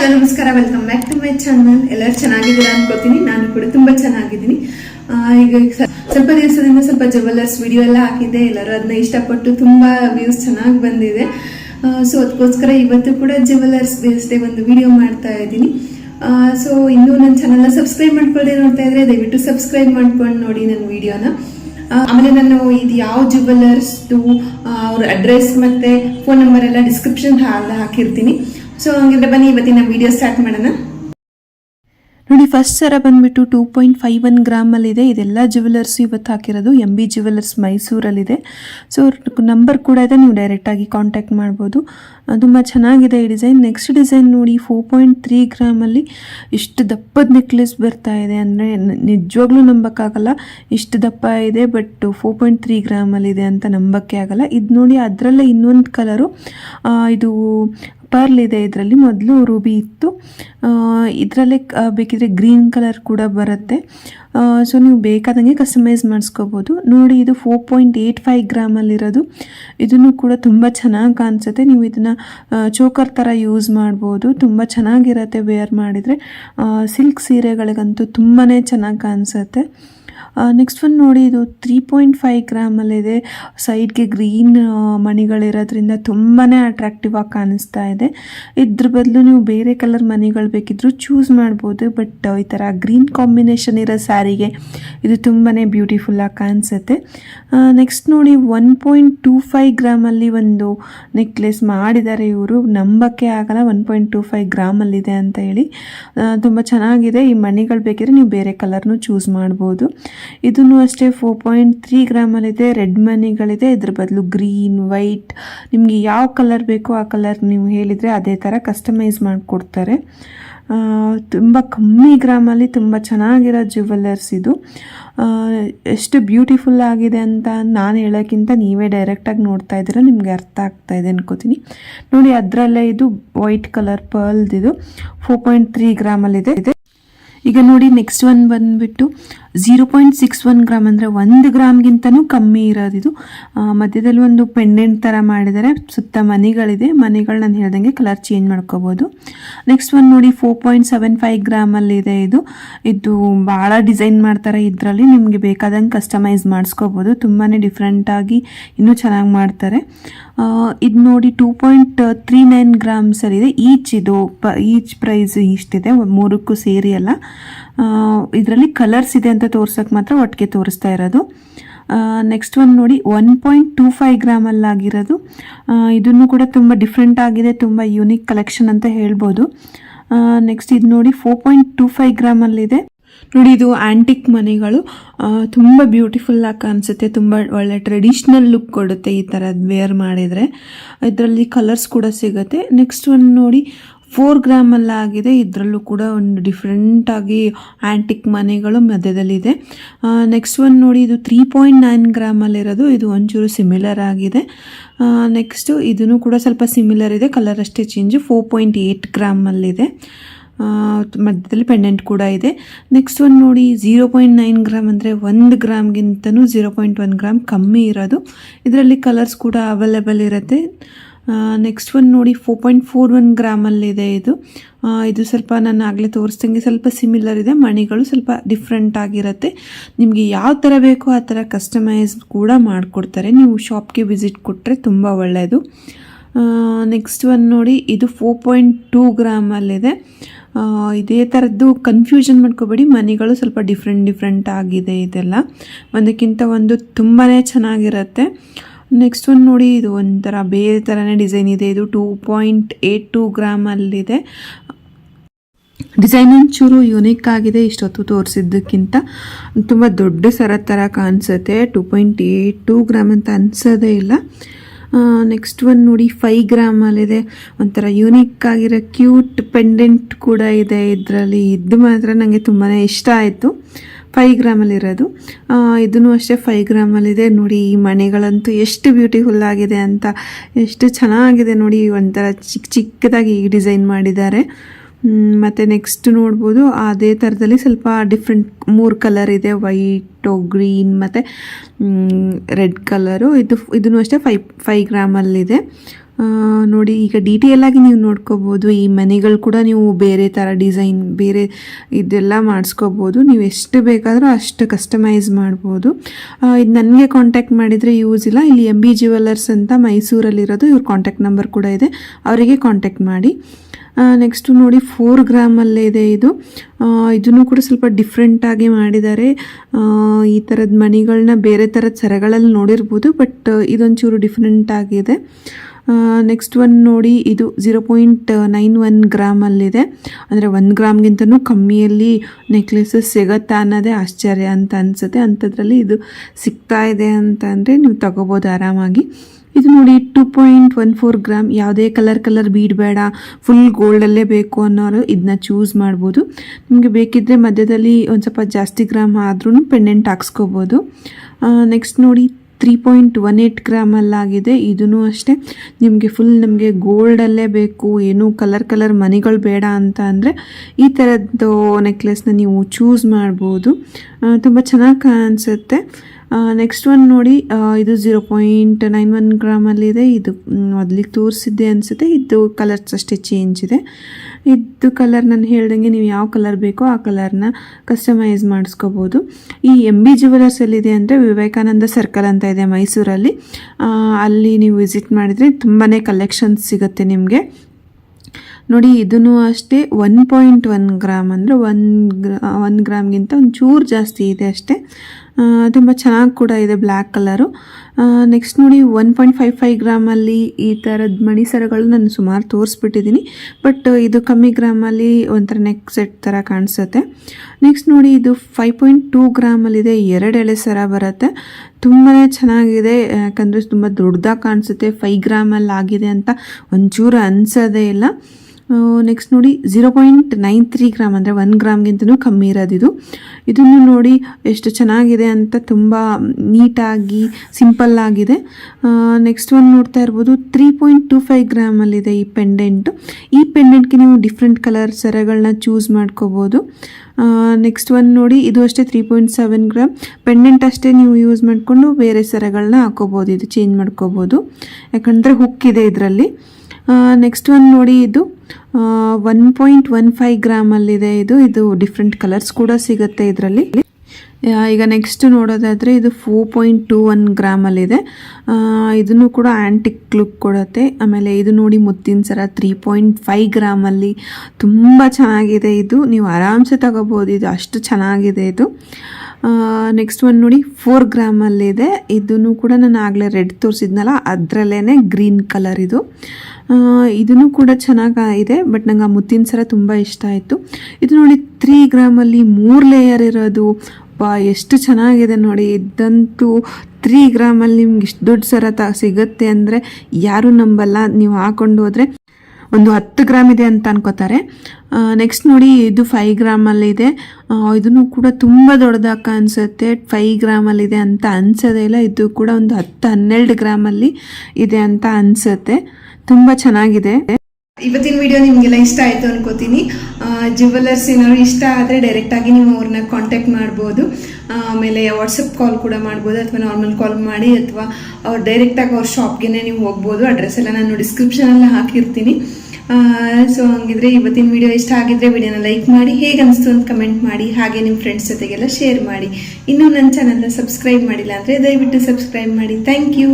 Hello, ನಮಸ್ಕಾರ. Welcome back to my channel ಎಲ್ಲರೂ ಚೆನ್ನಾಗಿದ್ದೀರಾ ಅನ್ಕೋತೀನಿ. ನಾನು ಕೂಡ ತುಂಬಾ ಚೆನ್ನಾಗಿದ್ದೀನಿ. ಈಗ ಸ್ವಲ್ಪ ದಿವಸದಿಂದ ಸ್ವಲ್ಪ ಜುವೆಲ್ಲರ್ಸ್ ವಿಡಿಯೋ ಎಲ್ಲ ಹಾಕಿದ್ದೆ. ಎಲ್ಲರೂ ಅದನ್ನ ಇಷ್ಟಪಟ್ಟು ತುಂಬಾ ವ್ಯೂಸ್ ಚೆನ್ನಾಗಿ ಬಂದಿದೆ. ಸೊ ಅದಕ್ಕೋಸ್ಕರ ಇವತ್ತು ಕೂಡ ಜುವೆಲ್ಲರ್ಸ್ ಬೇಸ್ಡೆ ಒಂದು ವಿಡಿಯೋ ಮಾಡ್ತಾ ಇದ್ದೀನಿ. ಸೊ ಇನ್ನೂ ನನ್ನ ಚಾನಲ್ನ ಸಬ್ಸ್ಕ್ರೈಬ್ ಮಾಡ್ಕೊಳ್ಳದೆ ನೋಡ್ತಾ ಇದ್ರೆ ದಯವಿಟ್ಟು ಸಬ್ಸ್ಕ್ರೈಬ್ ಮಾಡ್ಕೊಂಡು ನೋಡಿ ನನ್ನ ವಿಡಿಯೋನ ಆಮೇಲೆ ನಾನು ಇದು ಯಾವ ಜುವೆಲ್ಲರ್ಸ್ದು ಅವ್ರ ಅಡ್ರೆಸ್ ಮತ್ತೆ ಫೋನ್ ನಂಬರ್ ಎಲ್ಲ ಡಿಸ್ಕ್ರಿಪ್ಷನ್ ಹಾಕಿರ್ತೀನಿ. ಸೊ ಹಂಗಿದ್ರೆ ಬನ್ನಿ, ಇವತ್ತಿನ ವಿಡಿಯೋ ಸ್ಟಾರ್ಟ್ ಮಾಡೋಣ. ನೋಡಿ ಫಸ್ಟ್ ಸರ ಬಂದ್ಬಿಟ್ಟು ಟೂ ಪಾಯಿಂಟ್ ಫೈವ್ ಒನ್ ಗ್ರಾಮಲ್ಲಿದೆ. ಇದೆಲ್ಲ ಜುವೆಲರ್ಸ್ ಇವತ್ತು ಹಾಕಿರೋದು. ಎಂ ಬಿ ಜ್ಯುವೆಲರ್ಸ್ ಮೈಸೂರಲ್ಲಿದೆ. ಸೊ ನಂಬರ್ ಕೂಡ ಇದೆ. ನೀವು ಡೈರೆಕ್ಟಾಗಿ ಕಾಂಟ್ಯಾಕ್ಟ್ ಮಾಡ್ಬೋದು. ತುಂಬ ಚೆನ್ನಾಗಿದೆ ಈ ಡಿಸೈನ್ ನೆಕ್ಸ್ಟ್ ಡಿಸೈನ್ ನೋಡಿ ಫೋರ್ ಪಾಯಿಂಟ್ ತ್ರೀ ಗ್ರಾಮಲ್ಲಿ ಇಷ್ಟು ದಪ್ಪದ ನೆಕ್ಲೆಸ್ ಬರ್ತಾ ಇದೆ. ಅಂದರೆ, ನಿಜವಾಗ್ಲೂ ನಂಬೋಕ್ಕಾಗಲ್ಲ. ಇಷ್ಟು ದಪ್ಪ ಇದೆ ಬಟ್ ಫೋರ್ ಪಾಯಿಂಟ್ ತ್ರೀ ಗ್ರಾಮಲ್ಲಿದೆ ಅಂತ ನಂಬಕ್ಕೆ ಆಗಲ್ಲ. ಇದು ನೋಡಿ, ಅದರಲ್ಲೇ ಇನ್ನೊಂದು ಕಲರು ಇದು ಪರ್ಲ್ ಇದೆ ಇದರಲ್ಲಿ. ಮೊದಲು ರೂಬಿ ಇತ್ತು. ಇದರಲ್ಲೇ ಬೇಕಿದ್ರೆ ಗ್ರೀನ್ ಕಲರ್ ಕೂಡ ಬರುತ್ತೆ. ಸೊ ನೀವು ಬೇಕಾದಂಗೆ ಕಸ್ಟಮೈಸ್ ಮಾಡಿಸ್ಕೋಬೋದು. ನೋಡಿ, ಇದು ಫೋರ್ ಪಾಯಿಂಟ್ ಏಯ್ಟ್ ಫೈವ್ ಗ್ರಾಮಲ್ಲಿರೋದು ಇದನ್ನು ಕೂಡ ತುಂಬ ಚೆನ್ನಾಗಿ ಕಾಣಿಸುತ್ತೆ. ನೀವು ಇದನ್ನು ಚೋಕರ್ ಥರ ಯೂಸ್ ಮಾಡ್ಬೋದು. ತುಂಬ ಚೆನ್ನಾಗಿರುತ್ತೆ ವೇರ್ ಮಾಡಿದರೆ. ಸಿಲ್ಕ್ ಸೀರೆಗಳಿಗಂತೂ ತುಂಬಾ ಚೆನ್ನಾಗಿ ಕಾಣಿಸುತ್ತೆ. ನೆಕ್ಸ್ಟ್ ಒಂದು ನೋಡಿ, ಇದು ತ್ರೀ ಪಾಯಿಂಟ್ ಫೈವ್ ಗ್ರಾಮಲ್ಲಿದೆ ಸೈಡ್ಗೆ ಗ್ರೀನ್ ಮಣಿಗಳಿರೋದ್ರಿಂದ ತುಂಬಾ ಅಟ್ರಾಕ್ಟಿವ್ ಆಗಿ ಕಾಣಿಸ್ತಾ ಇದೆ. ಇದ್ರ ಬದಲು ನೀವು ಬೇರೆ ಕಲರ್ ಮಣಿಗಳು ಬೇಕಿದ್ರು ಚೂಸ್ ಮಾಡ್ಬೋದು ಬಟ್ ಈ ಥರ ಗ್ರೀನ್ ಕಾಂಬಿನೇಷನ್ ಇರೋ ಸ್ಯಾರಿಗೆ ಇದು ತುಂಬಾ ಬ್ಯೂಟಿಫುಲ್ಲಾಗಿ ಕಾಣಿಸುತ್ತೆ. ನೆಕ್ಸ್ಟ್ ನೋಡಿ ಒನ್ ಪಾಯಿಂಟ್ ಟೂ ಫೈವ್ ಗ್ರಾಮಲ್ಲಿ ಒಂದು ನೆಕ್ಲೆಸ್ ಮಾಡಿದ್ದಾರೆ ಇವರು. ನಂಬಕ್ಕೆ ಆಗಲ್ಲ ಒನ್ ಪಾಯಿಂಟ್ ಟೂ ಫೈವ್ ಗ್ರಾಮಲ್ಲಿದೆ ಅಂತ ಹೇಳಿ. ತುಂಬ ಚೆನ್ನಾಗಿದೆ. ಈ ಮಣಿಗಳು ಬೇಕಿದ್ರೆ ನೀವು ಬೇರೆ ಕಲರ್ನು ಚೂಸ್ ಮಾಡ್ಬೋದು. ಇದನ್ನು ಅಷ್ಟೇ ಫೋರ್ ಪಾಯಿಂಟ್ ತ್ರೀ ಗ್ರಾಮಲ್ಲಿದೆ. ರೆಡ್ ಮನಿಗಳಿದೆ ಇದ್ರ ಬದಲು ಗ್ರೀನ್ ವೈಟ್ ನಿಮಗೆ ಯಾವ ಕಲರ್ ಬೇಕೋ ಆ ಕಲರ್ ನೀವು ಹೇಳಿದರೆ ಅದೇ ಥರ ಕಸ್ಟಮೈಸ್ ಮಾಡಿಕೊಡ್ತಾರೆ. ತುಂಬ ಕಮ್ಮಿ ಗ್ರಾಮಲ್ಲಿ ತುಂಬ ಚೆನ್ನಾಗಿರೋ ಜುವೆಲ್ಲರ್ಸ್ ಇದು. ಎಷ್ಟು ಬ್ಯೂಟಿಫುಲ್ ಆಗಿದೆ ಅಂತ ನಾನು ಹೇಳೋಕ್ಕಿಂತ ನೀವೇ ಡೈರೆಕ್ಟಾಗಿ ನೋಡ್ತಾ ಇದ್ದೀರಾ, ನಿಮಗೆ ಅರ್ಥ ಆಗ್ತಾ ಇದೆ ಅನ್ಕೋತೀನಿ. ನೋಡಿ, ಅದರಲ್ಲೇ ಇದು ವೈಟ್ ಕಲರ್ ಪರ್ಲ್ದಿದು ಫೋರ್ ಪಾಯಿಂಟ್ ತ್ರೀ ಗ್ರಾಮಲ್ಲಿದೆ. ಇದೆ ಈಗ ನೋಡಿ ನೆಕ್ಸ್ಟ್ ಒನ್ ಬಂದ್ಬಿಟ್ಟು zero point six one gram ಅಂದರೆ ಒಂದು ಗ್ರಾಮ್ಗಿಂತನೂ ಕಮ್ಮಿ ಇರೋದಿದು ಮಧ್ಯದಲ್ಲಿ ಒಂದು ಪೆಂಡೆಂಟ್ ಥರ ಮಾಡಿದ್ದಾರೆ. ಸುತ್ತ ಮನೆಗಳಿದೆ. ಮನೆಗಳು ನಾನು ಹೇಳ್ದಂಗೆ ಕಲರ್ ಚೇಂಜ್ ಮಾಡ್ಕೋಬೋದು. ನೆಕ್ಸ್ಟ್ ಒಂದು ನೋಡಿ ಫೋರ್ ಪಾಯಿಂಟ್ ಸೆವೆನ್ ಫೈವ್ ಗ್ರಾಮಲ್ಲಿದೆ ಇದು ಇದು. ಭಾಳ ಡಿಸೈನ್ ಮಾಡ್ತಾರೆ ಇದರಲ್ಲಿ. ನಿಮಗೆ ಬೇಕಾದಂಗೆ ಕಸ್ಟಮೈಸ್ ಮಾಡಿಸ್ಕೋಬೋದು. ತುಂಬಾ ಡಿಫ್ರೆಂಟಾಗಿ ಇನ್ನೂ ಚೆನ್ನಾಗಿ ಮಾಡ್ತಾರೆ. ಇದು ನೋಡಿ ಟೂ ಪಾಯಿಂಟ್ ತ್ರೀ ನೈನ್ ಗ್ರಾಮ್ಸಲ್ಲಿದೆ ಈಚ್ ಇದು ಈಚ್ ಪ್ರೈಸ್ ಇಷ್ಟಿದೆ. ಮೂರಕ್ಕೂ ಸೇರಿ ಅಲ್ಲ. ಇದರಲ್ಲಿ ಕಲರ್ಸ್ ಇದೆ ಅಂತ ತೋರ್ಸೋಕೆ ಮಾತ್ರ ಒಟ್ಟಿಗೆ ತೋರಿಸ್ತಾ ಇರೋದು. ನೆಕ್ಸ್ಟ್ ಒಂದು ನೋಡಿ ಒನ್ ಪಾಯಿಂಟ್ ಟೂ ಫೈವ್ ಗ್ರಾಮಲ್ಲಾಗಿರೋದು ಇದನ್ನು ಕೂಡ ತುಂಬ ಡಿಫ್ರೆಂಟ್ ಆಗಿದೆ, ತುಂಬ ಯೂನಿಕ್ ಕಲೆಕ್ಷನ್ ಅಂತ ಹೇಳ್ಬೋದು. ನೆಕ್ಸ್ಟ್ ಇದು ನೋಡಿ ಫೋರ್ ಪಾಯಿಂಟ್ ಟೂ ಫೈವ್ ಗ್ರಾಮಲ್ಲಿದೆ ನೋಡಿ, ಇದು ಆ್ಯಂಟಿಕ್ ಮನೆಗಳು. ತುಂಬ ಬ್ಯೂಟಿಫುಲ್ ಆಗಿ ಕಾಣಿಸುತ್ತೆ, ತುಂಬ ಒಳ್ಳೆ ಟ್ರೆಡಿಷ್ನಲ್ ಲುಕ್ ಕೊಡುತ್ತೆ ಈ ಥರದ್ದು ವೇರ್ ಮಾಡಿದರೆ. ಇದರಲ್ಲಿ ಕಲರ್ಸ್ ಕೂಡ ಸಿಗುತ್ತೆ. ನೆಕ್ಸ್ಟ್ ಒಂದು ನೋಡಿ ಫೋರ್ ಗ್ರಾಮಲ್ಲಿ ಆಗಿದೆ. ಇದರಲ್ಲೂ ಕೂಡ ಒಂದು ಡಿಫ್ರೆಂಟಾಗಿ ಆ್ಯಂಟಿಕ್ ಮನೆಗಳು ಮಧ್ಯದಲ್ಲಿದೆ ನೆಕ್ಸ್ಟ್ ಒನ್ ನೋಡಿ, ಇದು ತ್ರೀ ಪಾಯಿಂಟ್ ನೈನ್ ಗ್ರಾಮಲ್ಲಿರೋದು ಇದು ಒಂಚೂರು ಸಿಮಿಲರ್ ಆಗಿದೆ. ನೆಕ್ಸ್ಟು ಇದೂ ಕೂಡ ಸ್ವಲ್ಪ ಸಿಮಿಲರ್ ಇದೆ. ಕಲರ್ ಅಷ್ಟೇ ಚೇಂಜು ಫೋರ್ ಪಾಯಿಂಟ್ ಏಯ್ಟ್ ಗ್ರಾಮಲ್ಲಿದೆ ಮಧ್ಯದಲ್ಲಿ ಪೆಂಡೆಂಟ್ ಕೂಡ ಇದೆ. ನೆಕ್ಸ್ಟ್ ಒಂದು ನೋಡಿ ಝೀರೋ ಪಾಯಿಂಟ್ ನೈನ್ ಗ್ರಾಮ್ ಅಂದರೆ ಒಂದು ಗ್ರಾಮ್ಗಿಂತನೂ ಝೀರೋ ಪಾಯಿಂಟ್ ಒನ್ ಗ್ರಾಮ್ ಕಮ್ಮಿ ಇರೋದು. ಇದರಲ್ಲಿ ಕಲರ್ಸ್ ಕೂಡ ಅವೈಲೇಬಲ್ ಇರುತ್ತೆ. ನೆಕ್ಸ್ಟ್ ಒಂದು ನೋಡಿ ಫೋರ್ ಪಾಯಿಂಟ್ ಫೋರ್ ಒನ್ ಗ್ರಾಮಲ್ಲಿದೆ ಇದು ಇದು. ಸ್ವಲ್ಪ ನಾನು ಆಗಲೇ ತೋರಿಸ್ದಂಗೆ ಸ್ವಲ್ಪ ಸಿಮಿಲರ್ ಇದೆ. ಮಣಿಗಳು ಸ್ವಲ್ಪ ಡಿಫ್ರೆಂಟ್ ಆಗಿರುತ್ತೆ. ನಿಮಗೆ ಯಾವ ಥರ ಬೇಕೋ ಆ ಥರ ಕಸ್ಟಮೈಸ್ ಕೂಡ ಮಾಡಿಕೊಡ್ತಾರೆ. ನೀವು ಶಾಪ್ಗೆ ವಿಸಿಟ್ ಕೊಟ್ಟರೆ ತುಂಬ ಒಳ್ಳೆಯದು ನೆಕ್ಸ್ಟ್ ಒನ್ ನೋಡಿ, ಇದು ಫೋರ್ ಪಾಯಿಂಟ್ ಟೂ ಗ್ರಾಮಲ್ಲಿದೆ ಇದೇ. ಥರದ್ದು ಕನ್ಫ್ಯೂಷನ್ ಮಾಡ್ಕೋಬೇಡಿ. ಮನಿಗಳು ಸ್ವಲ್ಪ ಡಿಫ್ರೆಂಟ್ ಡಿಫ್ರೆಂಟ್ ಆಗಿದೆ ಇದೆಲ್ಲ. ಒಂದಕ್ಕಿಂತ ಒಂದು ತುಂಬಾ ಚೆನ್ನಾಗಿರುತ್ತೆ. ನೆಕ್ಸ್ಟ್ ಒಂದು ನೋಡಿ, ಇದು ಒಂಥರ ಬೇರೆ ಥರನೇ ಡಿಸೈನ್ ಇದೆ. ಇದು ಟೂ ಪಾಯಿಂಟ್ ಏಯ್ಟ್ ಟೂ ಗ್ರಾಮಲ್ಲಿದೆ ಡಿಸೈನ್ ಒಂಚೂರು ಯುನೀಕ್ ಆಗಿದೆ ಇಷ್ಟೊತ್ತು ತೋರಿಸಿದ್ದಕ್ಕಿಂತ. ತುಂಬ ದೊಡ್ಡ ಸರ ಥರ ಕಾಣಿಸುತ್ತೆ. Two point eight two gram ಅಂತ ಅನ್ಸೋದೇ ಇಲ್ಲ. ನೆಕ್ಸ್ಟ್ ಒಂದು ನೋಡಿ ಫೈ ಗ್ರಾಮಲ್ಲಿದೆ ಒಂಥರ ಯೂನಿಕ್ ಆಗಿರೋ ಕ್ಯೂಟ್ ಪೆಂಡೆಂಟ್ ಕೂಡ ಇದೆ ಇದರಲ್ಲಿ. ಇದು ಮಾತ್ರ ನನಗೆ ತುಂಬಾ ಇಷ್ಟ ಆಯಿತು. ಫೈ ಗ್ರಾಮಲ್ಲಿರೋದು ಇದನ್ನು ಅಷ್ಟೇ ಫೈವ್ ಗ್ರಾಮಲ್ಲಿದೆ ನೋಡಿ, ಈ ಮಣಿಗಳಂತೂ ಎಷ್ಟು ಬ್ಯೂಟಿಫುಲ್ ಆಗಿದೆ ಅಂತ. ಎಷ್ಟು ಚೆನ್ನಾಗಿದೆ ನೋಡಿ, ಒಂಥರ ಚಿಕ್ಕ ಚಿಕ್ಕದಾಗಿ ಈ ಡಿಸೈನ್ ಮಾಡಿದ್ದಾರೆ. ಮತ್ತು ನೆಕ್ಸ್ಟ್ ನೋಡ್ಬೋದು, ಅದೇ ಥರದಲ್ಲಿ ಸ್ವಲ್ಪ ಡಿಫ್ರೆಂಟ್ ಮೂರು ಕಲರ್ ಇದೆ. ವೈಟು ಗ್ರೀನ್ ಮತ್ತು ರೆಡ್ ಕಲರು ಇದು, ಇದನ್ನು ಅಷ್ಟೇ ಫೈ ಫೈ ಗ್ರಾಮಲ್ಲಿದೆ ನೋಡಿ, ಈಗ ಡೀಟೇಲ್ ಆಗಿ ನೀವು ನೋಡ್ಕೋಬೋದು. ಈ ಮನೆಗಳು ಕೂಡ ನೀವು ಬೇರೆ ಥರ ಡಿಸೈನ್ ಬೇರೆ ಇದೆಲ್ಲ ಮಾಡಿಸ್ಕೋಬೋದು. ನೀವು ಎಷ್ಟು ಬೇಕಾದರೂ ಅಷ್ಟು ಕಸ್ಟಮೈಸ್ ಮಾಡ್ಬೋದು. ಇದು ನನಗೆ ಕಾಂಟ್ಯಾಕ್ಟ್ ಮಾಡಿದರೆ ಯೂಸ್ ಇಲ್ಲ. ಇಲ್ಲಿ ಎಂ ಬಿ ಜ್ಯುವೆಲ್ಲರ್ಸ್ ಅಂತ ಮೈಸೂರಲ್ಲಿರೋದು, ಇವ್ರ ಕಾಂಟ್ಯಾಕ್ಟ್ ನಂಬರ್ ಕೂಡ ಇದೆ. ಅವರಿಗೆ ಕಾಂಟ್ಯಾಕ್ಟ್ ಮಾಡಿ. ನೆಕ್ಸ್ಟು ನೋಡಿ ಫೋರ್ ಗ್ರಾಮಲ್ಲೇ ಇದೆ ಇದು. ಇದನ್ನು ಕೂಡ ಸ್ವಲ್ಪ ಡಿಫ್ರೆಂಟಾಗಿ ಮಾಡಿದ್ದಾರೆ. ಈ ಥರದ ಮನೆಗಳನ್ನ ಬೇರೆ ಥರದ ಸರಗಳಲ್ಲಿ ನೋಡಿರ್ಬೋದು, ಬಟ್ ಇದೊಂಚೂರು ಡಿಫ್ರೆಂಟ್ ಆಗಿದೆ. ನೆಕ್ಸ್ಟ್ ಒನ್ ನೋಡಿ, ಇದು ಝೀರೋ ಪಾಯಿಂಟ್ ನೈನ್ ಒನ್ ಗ್ರಾಮಲ್ಲಿದೆ. ಅಂದರೆ ಒಂದು ಗ್ರಾಮ್ಗಿಂತನೂ ಕಮ್ಮಿಯಲ್ಲಿ ನೆಕ್ಲೆಸಸ್ ಸಿಗತ್ತಾ ಅನ್ನೋದೇ ಆಶ್ಚರ್ಯ ಅಂತ ಅನಿಸುತ್ತೆ. ಅಂಥದ್ರಲ್ಲಿ ಇದು ಸಿಗ್ತಾ ಇದೆ ಅಂತ ಅಂದರೆ ನೀವು ತಗೋಬೋದು ಆರಾಮಾಗಿ. ಇದು ನೋಡಿ two point one four gram. ಯಾವುದೇ ಕಲರ್ ಕಲರ್ ಬೀಡ್. ಬೇಡ ಫುಲ್ ಗೋಲ್ಡಲ್ಲೇ ಬೇಕು ಅನ್ನೋರು ಇದನ್ನ ಚೂಸ್ ಮಾಡ್ಬೋದು. ನಿಮಗೆ ಬೇಕಿದ್ದರೆ ಮಧ್ಯದಲ್ಲಿ ಒಂದು ಸ್ವಲ್ಪ ಜಾಸ್ತಿ ಗ್ರಾಮ್ ಆದ್ರೂ ಪೆಂಡೆಂಟ್ ಹಾಕ್ಸ್ಕೋಬೋದು. ನೆಕ್ಸ್ಟ್ ನೋಡಿ ತ್ರೀ ಪಾಯಿಂಟ್ ಒನ್ ಏಟ್ ಗ್ರಾಮಲ್ಲಾಗಿದೆ ಇದೂ ಅಷ್ಟೇ, ನಿಮಗೆ ಫುಲ್ ನಮಗೆ ಗೋಲ್ಡಲ್ಲೇ ಬೇಕು, ಏನು ಕಲರ್ ಕಲರ್ ಮನಿಗಳು ಬೇಡ ಅಂತ ಅಂದರೆ ಈ ಥರದ್ದು ನೆಕ್ಲೆಸ್ನ ನೀವು ಚೂಸ್ ಮಾಡ್ಬೋದು. ತುಂಬ ಚೆನ್ನಾಗಿ ಕಾಣಿಸುತ್ತೆ. ನೆಕ್ಸ್ಟ್ ಒನ್ ನೋಡಿ ಇದು ಝೀರೋ ಪಾಯಿಂಟ್ ನೈನ್ ಒನ್ ಗ್ರಾಮಲ್ಲಿದೆ ಇದು ಮೊದಲಿಗೆ ತೋರಿಸಿದ್ದೆ ಅನಿಸುತ್ತೆ. ಇದು ಕಲರ್ಸ್ ಅಷ್ಟೇ ಚೇಂಜ್ ಇದೆ. ಇದು ಕಲರ್ ನಾನು ಹೇಳ್ದಂಗೆ ನೀವು ಯಾವ ಕಲರ್ ಬೇಕೋ ಆ ಕಲರ್ನ ಕಸ್ಟಮೈಸ್ ಮಾಡಿಸ್ಕೋಬೋದು. ಈ ಎಂ ಬಿ ಜ್ಯುವೆಲರ್ಸ್ ಎಲ್ಲಿದೆ ಅಂದರೆ ವಿವೇಕಾನಂದ ಸರ್ಕಲ್ ಅಂತ ಇದೆ ಮೈಸೂರಲ್ಲಿ. ಅಲ್ಲಿ ನೀವು ವಿಸಿಟ್ ಮಾಡಿದರೆ ತುಂಬಾ ಕಲೆಕ್ಷನ್ಸ್ ಸಿಗುತ್ತೆ ನಿಮಗೆ. ನೋಡಿ, ಇದನ್ನು ಅಷ್ಟೇ ಒನ್ ಪಾಯಿಂಟ್ ಒನ್ ಗ್ರಾಮ್ ಅಂದರೆ ಒನ್ ಗ್ರಾ ಒನ್ ಗ್ರಾಮ್ಗಿಂತ ಒಂದು ಚೂರು ಜಾಸ್ತಿ ಇದೆ ಅಷ್ಟೇ. ತುಂಬ ಚೆನ್ನಾಗಿ ಕೂಡ ಇದೆ ಬ್ಲ್ಯಾಕ್ ಕಲರು ನೆಕ್ಸ್ಟ್ ನೋಡಿ ಒನ್ ಪಾಯಿಂಟ್ ಫೈವ್ ಫೈವ್ ಗ್ರಾಮಲ್ಲಿ ಈ ಥರದ ಮಣಿ ಸರಗಳು ನಾನು ಸುಮಾರು ತೋರಿಸ್ಬಿಟ್ಟಿದ್ದೀನಿ ಬಟ್ ಇದು ಕಮ್ಮಿ ಗ್ರಾಮಲ್ಲಿ ಒಂಥರ ನೆಕ್ ಸೆಟ್ ಥರ ಕಾಣಿಸುತ್ತೆ. ನೆಕ್ಸ್ಟ್ ನೋಡಿ, ಇದು ಫೈವ್ ಪಾಯಿಂಟ್ ಟೂ ಗ್ರಾಮಲ್ಲಿದೆ ಎರಡು ಎಳೆ ಸರ ಬರುತ್ತೆ. ತುಂಬಾ ಚೆನ್ನಾಗಿದೆ, ಯಾಕಂದರೆ ತುಂಬ ದೊಡ್ಡದಾಗಿ ಕಾಣಿಸುತ್ತೆ. ಫೈವ್ ಗ್ರಾಮಲ್ಲಿ ಆಗಿದೆ ಅಂತ ಒಂಚೂರು ಅನಿಸೋದೇ ಇಲ್ಲ. ನೆಕ್ಸ್ಟ್ ನೋಡಿ zero point nine three gram ಅಂದರೆ ಒನ್ ಗ್ರಾಮ್ಗಿಂತನೂ ಕಮ್ಮಿ ಇರೋದಿದು. ಇದು ಇದನ್ನು ನೋಡಿ ಎಷ್ಟು ಚೆನ್ನಾಗಿದೆ ಅಂತ ತುಂಬ ನೀಟಾಗಿ ಸಿಂಪಲ್ ಆಗಿದೆ. ನೆಕ್ಸ್ಟ್ ಒಂದು ನೋಡ್ತಾ ಇರ್ಬೋದು ತ್ರೀ ಪಾಯಿಂಟ್ ಟು ಫೈವ್ ಗ್ರಾಮಲ್ಲಿದೆ ಈ ಪೆಂಡೆಂಟು ಈ ಪೆಂಡೆಂಟ್ಗೆ ನೀವು ಡಿಫ್ರೆಂಟ್ ಕಲರ್ ಸರಗಳನ್ನ ಚೂಸ್ ಮಾಡ್ಕೋಬೋದು. ನೆಕ್ಸ್ಟ್ ಒಂದು ನೋಡಿ, ಇದು ಅಷ್ಟೇ three point seven gram pendant ಅಷ್ಟೇ ನೀವು ಯೂಸ್ ಮಾಡಿಕೊಂಡು ಬೇರೆ ಸರಗಳನ್ನ ಹಾಕೋಬೋದು, ಇದು ಚೇಂಜ್ ಮಾಡ್ಕೋಬೋದು. ಯಾಕಂದರೆ ಹುಕ್ ಇದೆ ಇದರಲ್ಲಿ. ನೆಕ್ಸ್ಟ್ ಒಂದು ನೋಡಿ ಇದು. ಒನ್ ಪಾಯಿಂಟ್ ಒನ್ ಫೈವ್ ಗ್ರಾಮಲ್ಲಿದೆ ಇದು. ಇದು ಡಿಫ್ರೆಂಟ್ ಕಲರ್ಸ್ ಕೂಡ ಸಿಗುತ್ತೆ ಇದರಲ್ಲಿ. ಈಗ ನೆಕ್ಸ್ಟ್ ನೋಡೋದಾದರೆ ಇದು ಫೋರ್ ಪಾಯಿಂಟ್ ಟೂ ಒನ್ ಗ್ರಾಮಲ್ಲಿದೆ. ಇದನ್ನು ಕೂಡ ಆ್ಯಂಟಿಕ್ ಲುಕ್ ಕೊಡುತ್ತೆ. ಆಮೇಲೆ ಇದು ನೋಡಿ ಮುತ್ತಿನ ಸರ ತ್ರೀ ಪಾಯಿಂಟ್ ಫೈವ್ ಗ್ರಾಮಲ್ಲಿ. ತುಂಬ ಚೆನ್ನಾಗಿದೆ ಇದು. ನೀವು ಆರಾಮ್ಸೆ ತಗೋಬೋದು. ಇದು ಅಷ್ಟು ಚೆನ್ನಾಗಿದೆ ಇದು. ನೆಕ್ಸ್ಟ್ ಒಂದು ನೋಡಿ ಫೋರ್ ಗ್ರಾಮಲ್ಲಿದೆ. ಇದನ್ನು ಕೂಡ ನಾನು ಆಗಲೇ ರೆಡ್ ತೋರಿಸಿದ್ನಲ್ಲ ಅದರಲ್ಲೇ ಗ್ರೀನ್ ಕಲರ್ ಇದು. ಇದನ್ನು ಕೂಡ ಚೆನ್ನಾಗಿದೆ ಬಟ್ ನಂಗೆ ಆ ಮುತ್ತಿನ ಸರ ತುಂಬ ಇಷ್ಟ ಆಯಿತು. ಇದು ನೋಡಿ ತ್ರೀ ಗ್ರಾಮಲ್ಲಿ ಮೂರು ಲೇಯರ್ ಇರೋದು. ಬಾ, ಎಷ್ಟು ಚೆನ್ನಾಗಿದೆ ನೋಡಿ, ಇದಂತೂ ತ್ರೀ ಗ್ರಾಮಲ್ಲಿ ನಿಮ್ಗೆ ಇಷ್ಟು ದೊಡ್ಡ ಸರ ತ, ಸಿಗುತ್ತೆ ಅಂದರೆ ಯಾರೂ ನಂಬಲ್ಲ. ನೀವು ಹಾಕೊಂಡು ಹೋದರೆ ಒಂದು ಹತ್ತು ಗ್ರಾಮ್ ಇದೆ ಅಂತ ಅನ್ಕೋತಾರೆ. ನೆಕ್ಸ್ಟ್ ನೋಡಿ, ಇದು ಫೈವ್ ಗ್ರಾಮಲ್ಲಿದೆ ಇದನ್ನು ಕೂಡ ತುಂಬ ದೊಡ್ಡದಾಗ ಅನಿಸುತ್ತೆ ಫೈವ್ ಗ್ರಾಮಲ್ಲಿದೆ ಅಂತ ಅನ್ಸೋದೇ ಇಲ್ಲ. ಇದು ಕೂಡ ಒಂದು ಹತ್ತು ಹನ್ನೆರಡು ಗ್ರಾಮಲ್ಲಿ ಇದೆ ಅಂತ ಅನಿಸುತ್ತೆ. ತುಂಬ ಚೆನ್ನಾಗಿದೆ. ಇವತ್ತಿನ ವಿಡಿಯೋ ನಿಮಗೆಲ್ಲ ಇಷ್ಟ ಆಯಿತು ಅನ್ಕೋತೀನಿ. ಜುವೆಲ್ಲರ್ಸ್ ಏನಾದ್ರು ಇಷ್ಟ ಆದರೆ ಡೈರೆಕ್ಟಾಗಿ ನೀವು ಅವ್ರನ್ನ ಕಾಂಟ್ಯಾಕ್ಟ್ ಮಾಡ್ಬೋದು. ಆಮೇಲೆ ವಾಟ್ಸಪ್ ಕಾಲ್ ಕೂಡ ಮಾಡ್ಬೋದು ಅಥವಾ ನಾರ್ಮಲ್ ಕಾಲ್ ಮಾಡಿ ಅಥವಾ ಅವ್ರು ಡೈರೆಕ್ಟಾಗಿ ಅವ್ರ ಶಾಪ್ಗೆ ನೀವು ಹೋಗ್ಬೋದು. ಅಡ್ರೆಸ್ ಎಲ್ಲ ನಾನು ಎಲ್ಲ ಹಾಕಿರ್ತೀನಿ. ಸೊ ಹಂಗಿದ್ರೆ ಇವತ್ತಿನ ವಿಡಿಯೋ ಇಷ್ಟ ಆಗಿದ್ರೆ ವಿಡಿಯೋನ ಲೈಕ್ ಮಾಡಿ, ಹೇಗೆ ಅನಿಸ್ತು ಅಂತ ಕಮೆಂಟ್ ಮಾಡಿ, ಹಾಗೆ ನಿಮ್ಮ ಫ್ರೆಂಡ್ಸ್ ಜೊತೆಗೆಲ್ಲ ಶೇರ್ ಮಾಡಿ. ಇನ್ನೂ ನನ್ನ ಚಾನಲ್ನ ಸಬ್ಸ್ಕ್ರೈಬ್ ಮಾಡಿಲ್ಲ ಅಂದರೆ ದಯವಿಟ್ಟು ಸಬ್ಸ್ಕ್ರೈಬ್ ಮಾಡಿ. Thank you